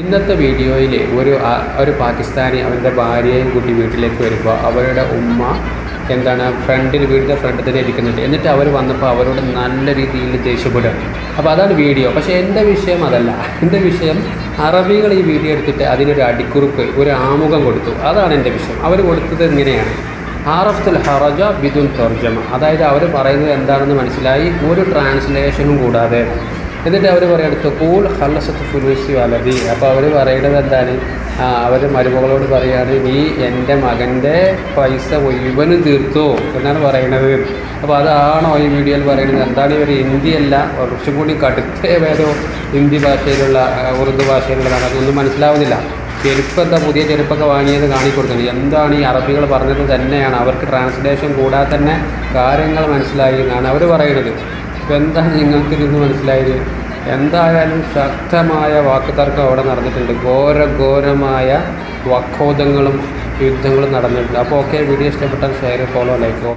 ഇന്നത്തെ വീഡിയോയിൽ ഒരു ഒരു പാകിസ്ഥാനി അവന്റെ ഭാര്യയും കുട്ടി വീട്ടിലേക്ക് വരുമ്പോൾ അവരുടെ ഉമ്മ എന്താണ് ഫ്രണ്ടിൽ വീടിന്റെ ഫ്രണ്ടിൽ തന്നെ ഇരിക്കുന്നുണ്ട്. എന്നിട്ട് അവർ വന്നപ്പോൾ അവരോട് നല്ല രീതിയിൽ ദേഷ്യപ്പെടുകയാണ് അപ്പോൾ അതാണ് വീഡിയോ. പക്ഷേ എന്റെ വിഷയം അതല്ല. എന്റെ വിഷയം അറബികൾ ഈ വീഡിയോ എടുത്തിട്ട് അതിനൊരു അടിക്കുറിപ്പ് ഒരു ആമുഖം കൊടുത്തു. അതാണ് എന്റെ വിഷയം. അവർ കൊടുത്തത് ഇങ്ങനെയാണ്. ഹാറഫ്തുൽ ഹറജ ബിദുൽ തർജമ അതായത് അവർ പറയുന്നത് എന്താണെന്ന് മനസ്സിലായി. ഒരു ട്രാൻസ്ലേഷനും കൂടാതെ എന്നിട്ട് അവർ പറയുന്നത് കൂൾ ഹല്ലസത്ത് ഫുലൂസി വലതി അപ്പോൾ അവർ പറയുന്നത് എന്താണ്? അവർ മരുമകളോട് പറയാണ് നീ എന്റെ മകന്റെ പൈസ മുഴുവനും തീർത്തോ എന്നാണ് പറയുന്നത് അപ്പോൾ അതാണോ ഈ വീഡിയോയിൽ പറയുന്നത്? എന്താണ് ഇവർ ഹിന്ദിയല്ല കുറച്ചും കൂടി കടുത്ത വേദോ ഹിന്ദി ഭാഷയിലുള്ള ഉറുദു ഭാഷയിലുള്ളതാണ്. അതൊന്നും മനസ്സിലാവുന്നില്ല. ചെരുപ്പ് പുതിയ ചെരുപ്പൊക്കെ വാങ്ങിയത് കാണിക്കൊടുക്കുന്നത് എന്താണ് ഈ അറബികൾ പറഞ്ഞത് തന്നെയാണ്. അവർക്ക് ട്രാൻസ്ലേഷൻ കൂടാതെ തന്നെ കാര്യങ്ങൾ മനസ്സിലായി എന്നാണ് അവർ പറയുന്നത് അപ്പോൾ എന്താണ് നിങ്ങൾക്ക് മനസ്സിലായത്? എന്തായാലും ശക്തമായ വാക്കുതർക്കം അവിടെ നടന്നിട്ടുണ്ട്. ഘോര ഘോരമായ വക്കോദങ്ങളും യുദ്ധങ്ങളും നടന്നിട്ടുണ്ട്. അപ്പോൾ ഓക്കെ വീഡിയോ ഇഷ്ടപ്പെട്ടാൽ ഷെയർ ഫോളോ ലൈക്കോ